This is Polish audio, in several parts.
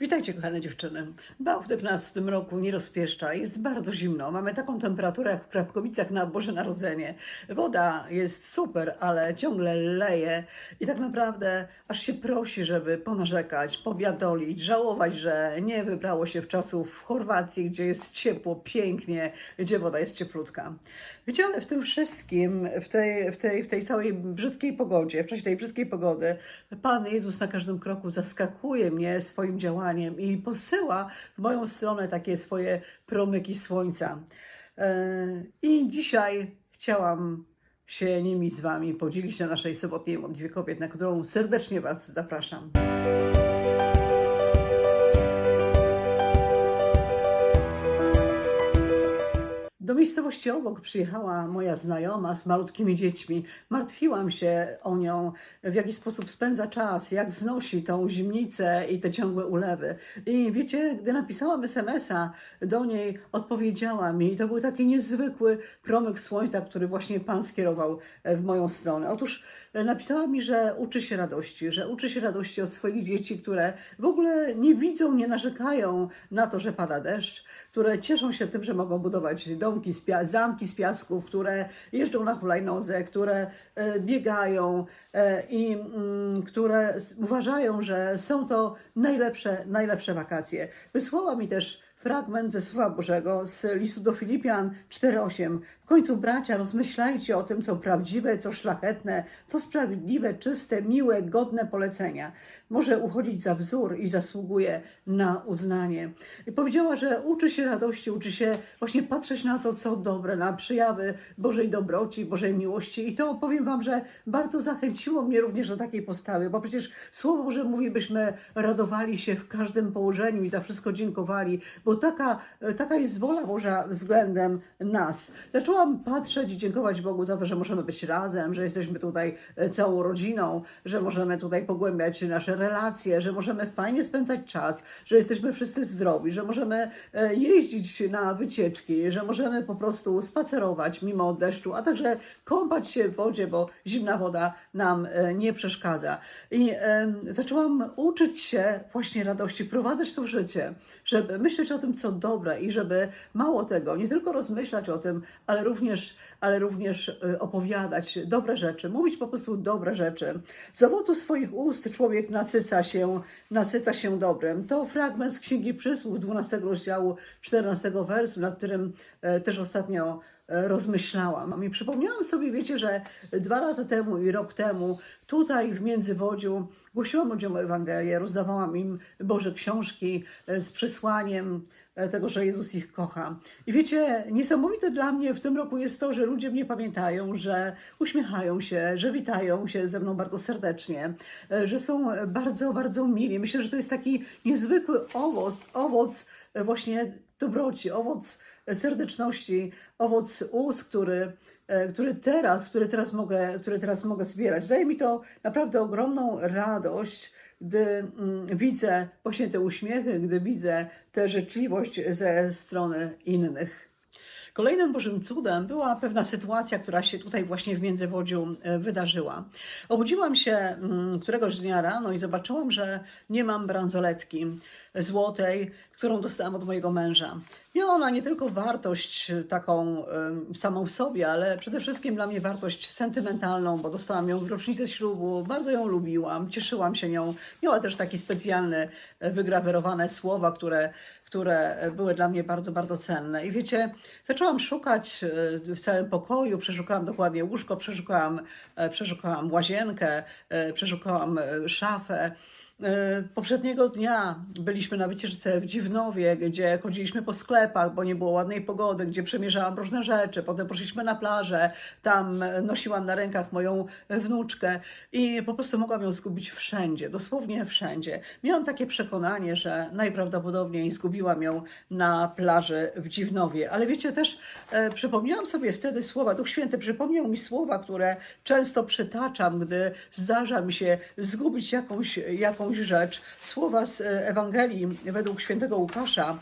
Witajcie, kochane dziewczyny. Bałtyk nas w tym roku nie rozpieszcza. Jest bardzo zimno. Mamy taką temperaturę jak w Krapkowicach na Boże Narodzenie. Woda jest super, ale ciągle leje i tak naprawdę aż się prosi, żeby ponarzekać, powiadolić, żałować, że nie wybrało się w czasów w Chorwacji, gdzie jest ciepło, pięknie, gdzie woda jest cieplutka. Wiecie, ale w tym wszystkim, w tej, w tej, w tej całej brzydkiej pogodzie, w czasie tej brzydkiej pogody, Pan Jezus na każdym kroku zaskakuje mnie swoim działaniem i posyła w moją stronę takie swoje promyki słońca. E, I dzisiaj chciałam się nimi z Wami podzielić na naszej sobotniej modlitwie kobiet, na którą serdecznie Was zapraszam. Miejscowości obok przyjechała moja znajoma z malutkimi dziećmi. Martwiłam się o nią, w jaki sposób spędza czas, jak znosi tą zimnicę i te ciągłe ulewy. I wiecie, gdy napisałam SMS-a do niej, odpowiedziała mi. I to był taki niezwykły promyk słońca, który właśnie Pan skierował w moją stronę. Otóż napisała mi, że uczy się radości, że uczy się radości od swoich dzieci, które w ogóle nie widzą, nie narzekają na to, że pada deszcz, które cieszą się tym, że mogą budować domki, z pia- zamki z piasków, które jeżdżą na hulajnodze, które e, biegają e, i mm, które uważają, że są to najlepsze, najlepsze wakacje. Wysłała mi też fragment ze Słowa Bożego z listu do Filipian 4:8. W końcu, bracia, rozmyślajcie o tym, co prawdziwe, co szlachetne, co sprawiedliwe, czyste, miłe, godne polecenia. Może uchodzić za wzór i zasługuje na uznanie. I powiedziała, że uczy się radości, uczy się właśnie patrzeć na to, co dobre, na przyjawy Bożej dobroci, Bożej miłości. I to powiem Wam, że bardzo zachęciło mnie również do takiej postawy, bo przecież Słowo Boże mówi, byśmy radowali się w każdym położeniu i za wszystko dziękowali, bo taka, taka jest wola Boża względem nas. Zaczęłam patrzeć i dziękować Bogu za to, że możemy być razem, że jesteśmy tutaj e, całą rodziną, że możemy tutaj pogłębiać nasze relacje, że możemy fajnie spędzać czas, że jesteśmy wszyscy zdrowi, że możemy e, jeździć na wycieczki, że możemy po prostu spacerować mimo deszczu, a także kąpać się w wodzie, bo zimna woda nam e, nie przeszkadza. I zaczęłam uczyć się właśnie radości, wprowadzać to w życie, żeby myśleć o tym, co dobre i żeby mało tego, nie tylko rozmyślać o tym, ale również, ale również e, opowiadać dobre rzeczy, mówić po prostu dobre rzeczy. Z owocu swoich ust człowiek nasyca się, nasyca się dobrem. To fragment z Księgi Przysłów 12 rozdziału 14 wersu, nad którym e, też ostatnio rozmyślałam. I przypomniałam sobie, wiecie, że dwa lata temu i rok temu tutaj w Międzywodziu głosiłam ludziom Ewangelię, rozdawałam im Boże książki e, z przesłaniem e, tego, że Jezus ich kocha. I wiecie, niesamowite dla mnie w tym roku jest to, że ludzie mnie pamiętają, że uśmiechają się, że witają się ze mną bardzo serdecznie, e, że są bardzo, bardzo mili. Myślę, że to jest taki niezwykły owoc, owoc e, właśnie dobroci, owoc serdeczności, owoc ust, który, e, który, teraz, który, teraz mogę, który teraz mogę zbierać. Daje mi to naprawdę ogromną radość, gdy mm, widzę właśnie te uśmiechy, gdy widzę tę życzliwość ze strony innych. Kolejnym Bożym cudem była pewna sytuacja, która się tutaj właśnie w Międzywodziu e, wydarzyła. Obudziłam się mm, któregoś dnia rano i zobaczyłam, że nie mam bransoletki złotej, którą dostałam od mojego męża. Miała ona nie tylko wartość e, taką em, samą w sobie, ale przede wszystkim dla mnie wartość sentymentalną, bo dostałam ją w rocznicę ślubu, bardzo ją lubiłam, cieszyłam się nią. Miała też takie specjalne, e, wygrawerowane słowa, które które były dla mnie bardzo, bardzo cenne. I wiecie, zaczęłam szukać e, w całym pokoju, przeszukałam dokładnie łóżko, przeszukałam, e, przeszukałam łazienkę, e, przeszukałam e, szafę. E, Poprzedniego dnia byliśmy na wycieczce w Dziwnowie, gdzie chodziliśmy po sklepach, bo nie było ładnej pogody, gdzie przemierzałam różne rzeczy. Potem poszliśmy na plażę, tam e, nosiłam na rękach moją wnuczkę i po prostu mogłam ją zgubić wszędzie, dosłownie wszędzie. Miałam takie przekonanie, że najprawdopodobniej zgubiłam ją na plaży w Dziwnowie. Ale wiecie, też e, przypomniałam sobie wtedy słowa, Duch Święty przypomniał mi słowa, które często przytaczam, gdy zdarza mi się zgubić jakąś, jakąś rzecz. Słowa z e, Ewangelii według świętego Łukasza,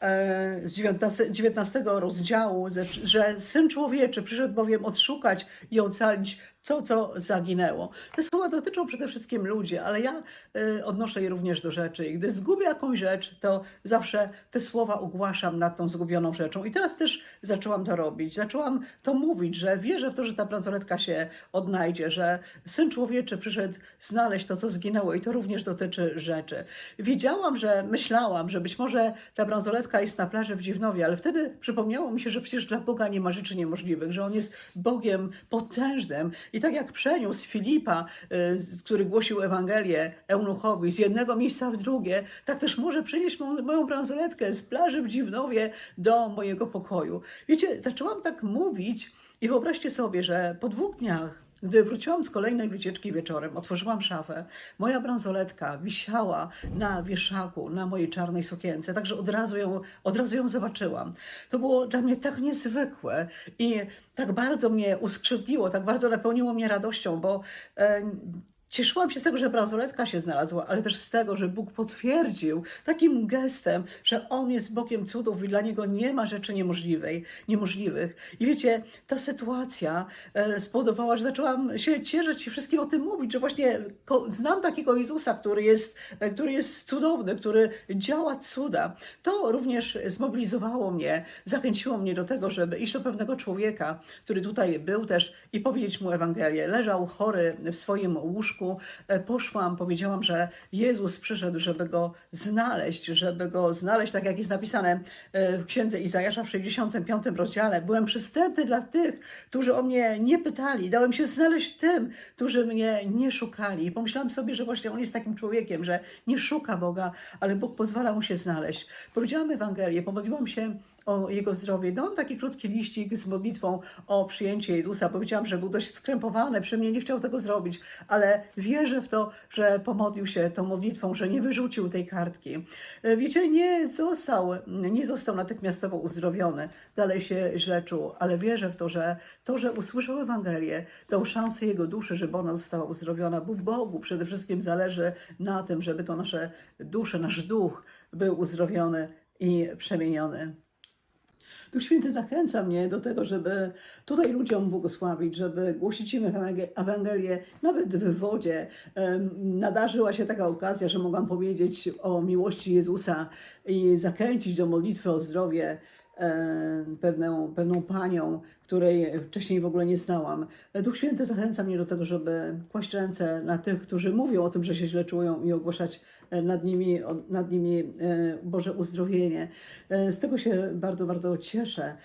e, z 19, 19 rozdziału, że Syn Człowieczy przyszedł bowiem odszukać i ocalić co, co zaginęło. Te słowa dotyczą przede wszystkim ludzi, ale ja y, odnoszę je również do rzeczy. I gdy zgubię jakąś rzecz, to zawsze te słowa ugłaszam nad tą zgubioną rzeczą. I teraz też zaczęłam to robić. Zaczęłam to mówić, że wierzę w to, że ta bransoletka się odnajdzie, że Syn Człowieczy przyszedł znaleźć to, co zginęło i to również dotyczy rzeczy. Wiedziałam, że myślałam, że być może ta bransoletka jest na plaży w Dziwnowie, ale wtedy przypomniało mi się, że przecież dla Boga nie ma rzeczy niemożliwych, że On jest Bogiem potężnym. I tak jak przeniósł Filipa, y, który głosił Ewangelię Eunuchowi z jednego miejsca w drugie, tak też może przenieść mo- moją bransoletkę z plaży w Dziwnowie do mojego pokoju. Wiecie, zaczęłam tak mówić i wyobraźcie sobie, że po dwóch dniach gdy wróciłam z kolejnej wycieczki wieczorem, otworzyłam szafę, moja bransoletka wisiała na wieszaku, na mojej czarnej sukience, także od razu ją, od razu ją zobaczyłam. To było dla mnie tak niezwykłe i tak bardzo mnie uskrzydliło, tak bardzo napełniło mnie radością, bo e, Cieszyłam się z tego, że bransoletka się znalazła, ale też z tego, że Bóg potwierdził takim gestem, że On jest Bogiem cudów i dla Niego nie ma rzeczy niemożliwej, niemożliwych. I wiecie, ta sytuacja e, spowodowała, że zaczęłam się cieszyć i wszystkim o tym mówić, że właśnie znam takiego Jezusa, który jest, e, który jest cudowny, który działa cuda. To również zmobilizowało mnie, zachęciło mnie do tego, żeby iść do pewnego człowieka, który tutaj był też i powiedzieć mu Ewangelię. Leżał chory w swoim łóżku, E, poszłam, powiedziałam, że Jezus przyszedł, żeby go znaleźć, żeby go znaleźć, tak jak jest napisane e, w księdze Izajasza w 65 rozdziale. Byłem przystępny dla tych, którzy o mnie nie pytali. Dałem się znaleźć tym, którzy mnie nie szukali. I pomyślałam sobie, że właśnie on jest takim człowiekiem, że nie szuka Boga, ale Bóg pozwala mu się znaleźć. Powiedziałam Ewangelię, pomodliłam się o jego zdrowie. Dałam taki krótki liścik z modlitwą o przyjęcie Jezusa. Powiedziałam, że był dość skrępowany, przy mnie nie chciał tego zrobić, ale wierzę w to, że pomodlił się tą modlitwą, że nie wyrzucił tej kartki. E, Wiecie, nie został, nie został natychmiastowo uzdrowiony, dalej się źle czuł, ale wierzę w to, że to, że usłyszał Ewangelię, dał szansę jego duszy, żeby ona została uzdrowiona, bo Bogu przede wszystkim zależy na tym, żeby to nasze dusze, nasz duch był uzdrowiony i przemieniony. Duch Święty zachęca mnie do tego, żeby tutaj ludziom błogosławić, żeby głosić im Ewangel- Ewangelię, nawet w wodzie. Nadarzyła się taka okazja, że mogłam powiedzieć o miłości Jezusa i zachęcić do modlitwy o zdrowie pewną, pewną panią, której wcześniej w ogóle nie znałam. Duch Święty zachęca mnie do tego, żeby kłaść ręce na tych, którzy mówią o tym, że się źle czują i ogłaszać e, nad nimi, nad nimi e, Boże uzdrowienie. E, Z tego się bardzo, bardzo cieszę.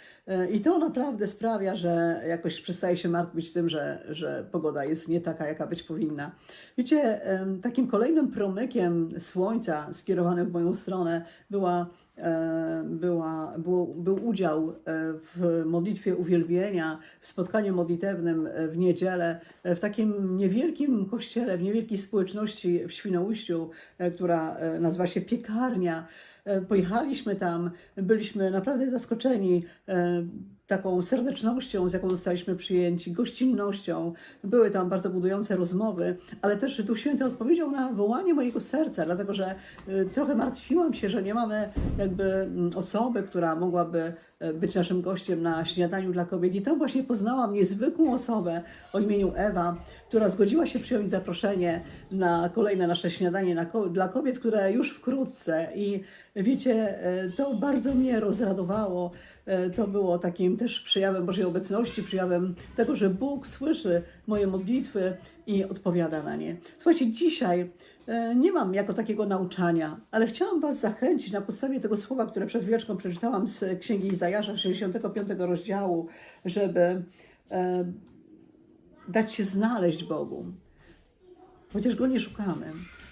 I to naprawdę sprawia, że jakoś przestaję się martwić tym, że, że pogoda jest nie taka, jaka być powinna. Wiecie, takim kolejnym promykiem słońca skierowanym w moją stronę była, była, był, był udział w modlitwie uwielbienia, w spotkaniu modlitewnym e, w niedzielę, e, w takim niewielkim kościele, w niewielkiej społeczności w Świnoujściu, e, która nazywa się Piekarnia. Pojechaliśmy tam, byliśmy naprawdę zaskoczeni taką serdecznością, z jaką zostaliśmy przyjęci, gościnnością. Były tam bardzo budujące rozmowy, ale też Duch Święty odpowiedział na wołanie mojego serca, dlatego że e, trochę martwiłam się, że nie mamy jakby mm, osoby, która mogłaby e, być naszym gościem na śniadaniu dla kobiet. I tam właśnie poznałam niezwykłą osobę o imieniu Ewa, która zgodziła się przyjąć zaproszenie na kolejne nasze śniadanie dla kobiet, które już wkrótce. I wiecie, e, to bardzo mnie rozradowało. To było takim też przejawem Bożej obecności, przejawem tego, że Bóg słyszy moje modlitwy i odpowiada na nie. Słuchajcie, dzisiaj e, nie mam jako takiego nauczania, ale chciałam Was zachęcić na podstawie tego słowa, które przed chwileczką przeczytałam z Księgi Izajasza 65 rozdziału, żeby e, dać się znaleźć Bogu. Chociaż Go nie szukamy,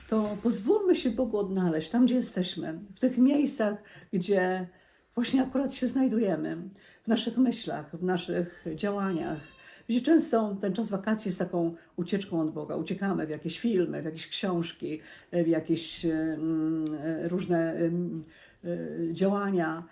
to pozwólmy się Bogu odnaleźć tam, gdzie jesteśmy, w tych miejscach, gdzie właśnie akurat się znajdujemy, w naszych myślach, w naszych działaniach. Wiecie, często ten czas wakacji jest taką ucieczką od Boga. Uciekamy w jakieś filmy, w jakieś książki, w jakieś mm, różne mm, y, działania.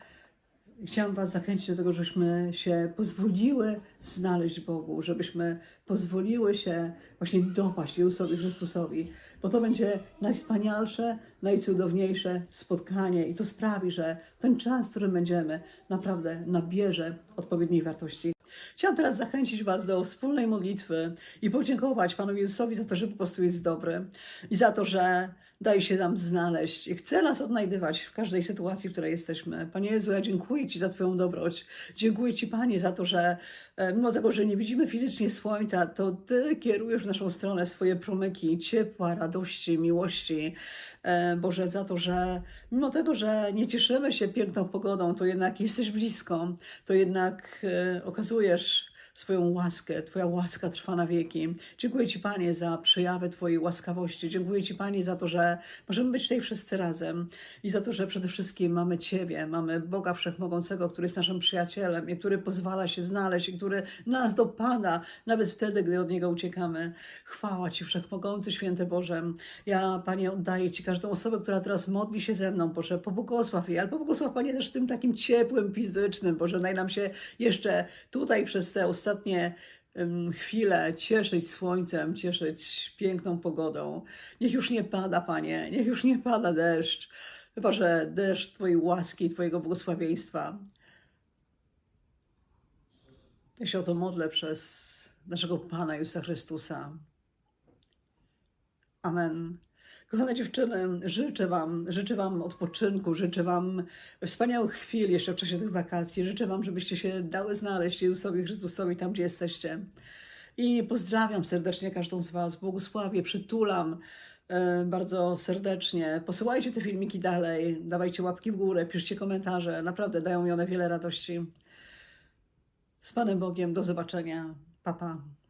Chciałam Was zachęcić do tego, żebyśmy się pozwoliły znaleźć Bogu, żebyśmy pozwoliły się właśnie dopaść Jezusowi Chrystusowi, bo to będzie najwspanialsze, najcudowniejsze spotkanie i to sprawi, że ten czas, w którym będziemy, naprawdę nabierze odpowiedniej wartości. Chciałam teraz zachęcić Was do wspólnej modlitwy i podziękować Panu Jezusowi za to, że po prostu jest dobry i za to, że daje się nam znaleźć i chce nas odnajdywać w każdej sytuacji, w której jesteśmy. Panie Jezu, ja dziękuję Ci za Twoją dobroć. Dziękuję Ci, Panie, za to, że e, mimo tego, że nie widzimy fizycznie słońca, to Ty kierujesz w naszą stronę swoje promyki ciepła, radości, miłości. E, Boże, za to, że mimo tego, że nie cieszymy się piękną pogodą, to jednak jesteś blisko, to jednak e, okazujesz swoją łaskę. Twoja łaska trwa na wieki. Dziękuję Ci, Panie, za przejawy Twojej łaskawości. Dziękuję Ci, Panie, za to, że możemy być tutaj wszyscy razem i za to, że przede wszystkim mamy Ciebie, mamy Boga Wszechmogącego, który jest naszym przyjacielem i który pozwala się znaleźć i który nas dopada, nawet wtedy, gdy od Niego uciekamy. Chwała Ci, Wszechmogący, Święty Boże. Ja, Panie, oddaję Ci każdą osobę, która teraz modli się ze mną, Boże, pobłogosław jej, ale pobłogosław, Panie, też tym takim ciepłym, fizycznym, Boże, daj nam się jeszcze tutaj przez te ostatnie chwile cieszyć słońcem, cieszyć piękną pogodą. Niech już nie pada, Panie, niech już nie pada deszcz. Chyba, że deszcz Twojej łaski, Twojego błogosławieństwa. Ja się o to modlę przez naszego Pana Jezusa Chrystusa. Amen. Kochane dziewczyny, życzę Wam, życzę Wam odpoczynku, życzę Wam wspaniałych chwil jeszcze w czasie tych wakacji. Życzę Wam, żebyście się dały znaleźć Jezusowi Chrystusowi tam, gdzie jesteście. I pozdrawiam serdecznie każdą z Was, błogosławię, przytulam e, bardzo serdecznie. Posyłajcie te filmiki dalej, dawajcie łapki w górę, piszcie komentarze. Naprawdę dają mi one wiele radości. Z Panem Bogiem, do zobaczenia. Pa, pa.